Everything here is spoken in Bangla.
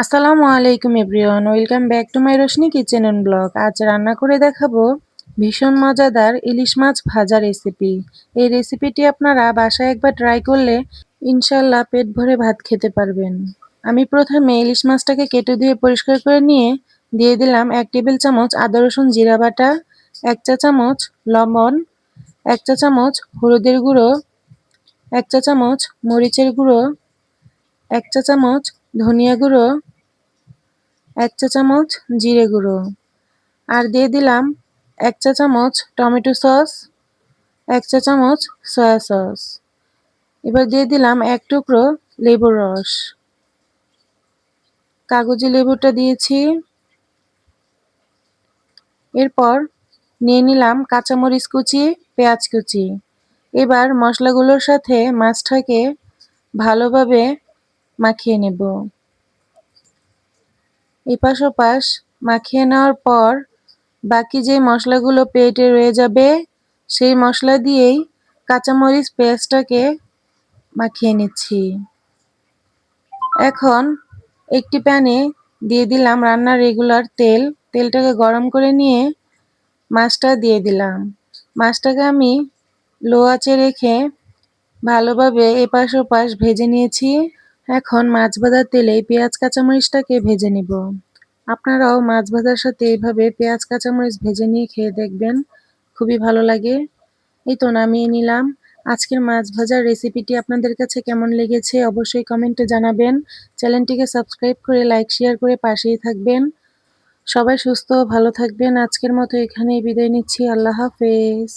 আসসালামু আলাইকুম everyone, welcome back to my Roshni kitchen and blog. আজ রান্না করে দেখাবো ভীষণ মজাদার ইলিশ মাছ ভাজা রেসিপি। এই রেসিপিটি আপনারা বাসায় একবার ট্রাই করলে ইনশাল্লাহ পেট ভরে ভাত খেতে পারবেন। আমি প্রথমে ইলিশ মাছটাকে কেটে ধুয়ে পরিষ্কার করে নিয়ে দিয়ে দিলাম এক টেবিল চামচ আদা, রসুন, জিরা বাটা, এক চা চামচ লবণ, এক চা চামচ হলুদের গুঁড়ো, এক চা চামচ মরিচের গুঁড়ো, এক চা চামচ ধনিয়া গুঁড়ো, এক চা চামচ জিরে গুঁড়ো। আর দিয়ে দিলাম এক চা চামচ টমেটো সস, এক চা চামচ সয়া সস। এবার দিয়ে দিলাম এক টুকরো লেবুর রস। কাগজি লেবুটা দিয়েছি। এরপর নিয়ে নিলাম কাঁচামরিচ কুচি, পেঁয়াজ কুচি। এবার মশলাগুলোর সাথে মাছটাকে ভালোভাবে মাখিয়ে নেব। এপাশ ওপাশ মাখিয়ে নেওয়ার পর বাকি যে মশলাগুলো পেটে রয়ে যাবে, সেই মশলা দিয়েই কাঁচামরিচ পেঁয়াজটাকে মাখিয়ে নিচ্ছি। এখন একটি প্যানে দিয়ে দিলাম রান্নার রেগুলার তেল। তেলটাকে গরম করে নিয়ে মাছটা দিয়ে দিলাম। মাছটাকে আমি লো আঁচে রেখে ভালোভাবে এপাশ ওপাশ ভেজে নিয়েছি। এখন মাছ ভাজার তেলে পেঁয়াজ, কাঁচামরিচটাকে ভেজে নিব। আপনারাও মাছ ভাজার সাথে এইভাবে পেঁয়াজ, কাঁচামরিচ ভেজে নিয়ে খেয়ে দেখবেন। খুবই ভালো লাগে। এই তো নামিয়ে নিলাম। আজকের মাছ ভাজার রেসিপিটি আপনাদের কাছে কেমন লেগেছে অবশ্যই কমেন্টে জানাবেন। চ্যানেলটিকে সাবস্ক্রাইব করে, লাইক, শেয়ার করে পাশেই থাকবেন। সবাই সুস্থ, ভালো থাকবেন। আজকের মতো এখানেই বিদায় নিচ্ছি। আল্লাহ হাফেজ।